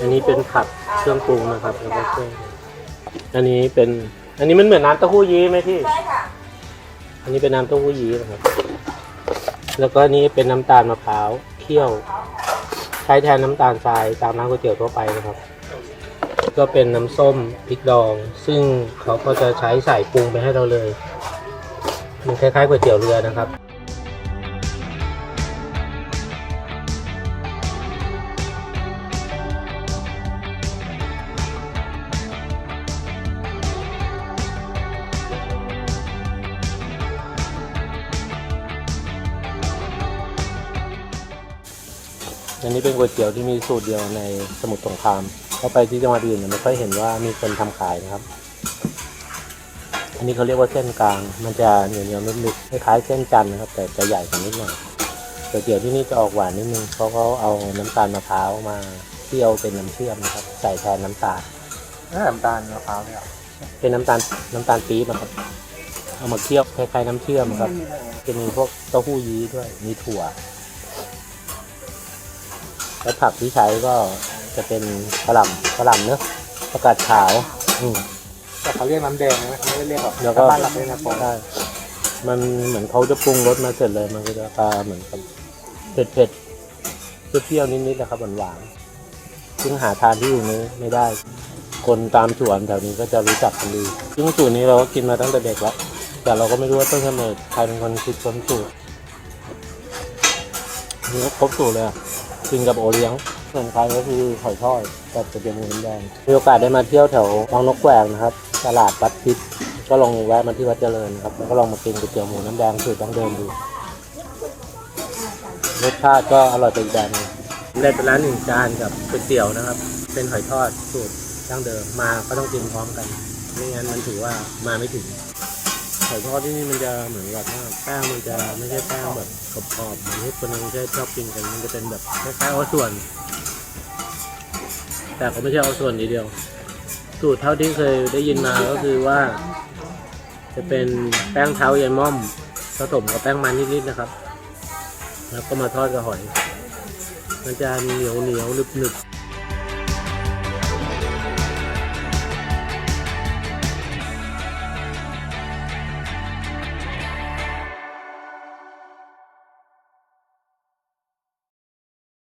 อันนี้เป็นผักเครื่องปรุงนะครับแล้วก็เครื่องอันนี้เป็น อันนี้มันเหมือนน้ำเต้าหู้ยี้ไหมพี่ ใช่ค่ะ อันนี้เป็นน้ำเต้าหู้ยี้นะครับ แล้วก็อันนี้เป็นน้ำตาลมะพร้าวเคี่ยว ใช้แทนน้ำตาลทรายตามร้านก๋วยเตี๋ยวทั่วไปนะครับ ก็เป็นน้ำส้มพริกดอง ซึ่งเขาก็จะใช้ใส่ปรุงไปให้เราเลยมันคล้ายๆก๋วยเตี๋ยวเรือนะครับ อันนี้เป็นก๋วยเตี๋ยวที่มีสูตรเดียวในสมุทรสงครามถ้าไปที่จังหวัดอื่นเนี่ยไม่ค่อยเห็นว่ามีคนทำขายนะครับ อันนี้เขาเรียกว่าเส้นกลาง มันจะเหนียวเหนียวๆนุ่มๆคล้ายๆเส้นจันทร์นะครับ แต่จะใหญ่กว่านิดหน่อยก๋วยเตี๋ยวที่นี่จะออกหวานนิดนึงเพราะเขาเอาน้ำตาลมะพร้าวมาเคี่ยวเป็นน้ำเชื่อมนะครับ ใส่แทนน้ำตาลน้ำตาลมะพร้าวเนี่ยเป็นน้ำตาลน้ำตาลปี๊บนะครับเอามาเคี่ยวคล้ายๆน้ำเชื่อมครับจะมีพวกเต้าหู้ยี้ด้วยมีถั่ว แล้วผักที่ใช้ก็จะเป็นกระหล่ำกระหล่ำเนอะผักกาดขาวอืมแต่เขาเรียกน้ำแดงนะไม่ได้เรียกแบบแล้วก็บ้านเราเรียกน้ำปนได้มันเหมือนเขาจะปรุงรสมาเสร็จเลยมันก็จะปลาเหมือนกับเผ็ดเผ็ดๆเปรี้ยวๆนิดๆนะครับหวานๆซึ่งหาทานที่อื่นนี้ไม่ได้ คนตามสวนแถวนี้ก็จะรู้จักกันดีซึ่งสูตรนี้เราก็กินมาตั้งแต่เด็กแล้วแต่เราก็ไม่รู้ว่าต้นกำเนิดใครเป็นคนคิดค้นสูตรนี่ก็ครบสูตรเลยอะ กินกับโอเลี้ยงส่วนใครก็คือหอยทอดกับกระเทียมหมูน้ำแดงมีโอกาสได้มาเที่ยวแถววังนกแกวกนะครับ ตลาดวัดพิษก็ลองแวะมาที่วัดเจริญครับแล้วก็ลองมากินก๋วยเตี๋ยวหมูน้ำแดงสูตรดั้งเดิมดูรสชาติก็อร่อยไปอีกแบบนึงได้เป็นร้านหนึ่งจานกับก๋วยเตี๋ยวนะครับ เป็นหอยทอดสูตรดั้งเดิมมาก็ต้องกินพร้อมกันไม่งั้นมันถือว่ามาไม่ถึง หอยทอดที่นี่มันจะเหมือนกับว่าแป้งมันจะไม่ใช่แป้งแบบกรอบๆเหมือนที่คนนึงใช่ชอบกินกันมันจะเป็นแบบคล้ายๆเอาส่วน แต่ก็ไม่ใช่เอาส่วนทีเดียว สูตรเท่าที่เคยได้ยินมาก็คือว่า จะเป็นแป้งเท้ายายม่อมผสมกับแป้งมันนิดๆนะครับ แล้วก็มาทอดกับหอยมันจะเหนียวเหนียวๆหนึบ